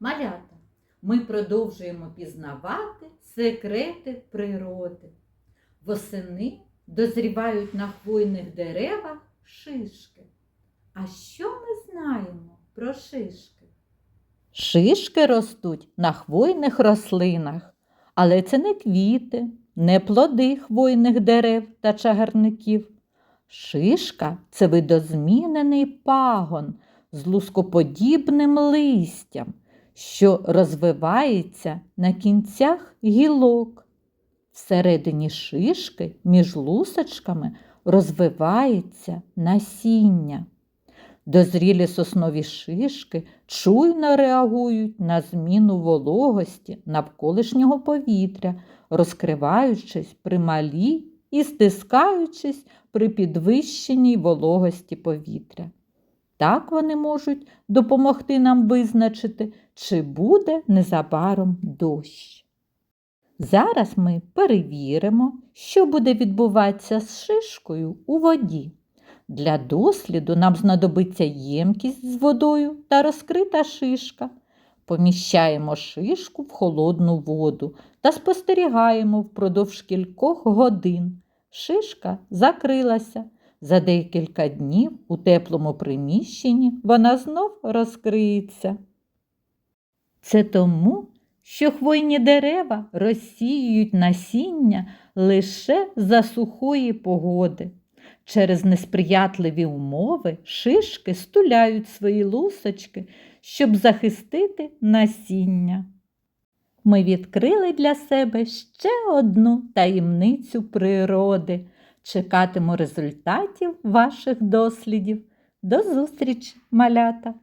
Малята, ми продовжуємо пізнавати секрети природи. Восени дозрівають на хвойних деревах шишки. А що ми знаємо про шишки? Шишки ростуть на хвойних рослинах, але це не квіти, не плоди хвойних дерев та чагарників. Шишка це видозмінений пагон з лускоподібним листям, що розвивається на кінцях гілок. Всередині шишки між лусочками розвивається насіння. Дозрілі соснові шишки чуйно реагують на зміну вологості навколишнього повітря, розкриваючись при малій і стискаючись при підвищеній вологості повітря. Так вони можуть допомогти нам визначити, чи буде незабаром дощ. Зараз ми перевіримо, що буде відбуватися з шишкою у воді. Для досліду нам знадобиться ємкість з водою та розкрита шишка. Поміщаємо шишку в холодну воду та спостерігаємо впродовж кількох годин. Шишка закрилася. За декілька днів у теплому приміщенні вона знов розкриється. Це тому, що хвойні дерева розсіюють насіння лише за сухої погоди. Через несприятливі умови шишки стуляють свої лусочки, щоб захистити насіння. Ми відкрили для себе ще одну таємницю природи. Чекатиму результатів ваших дослідів. До зустрічі, малята!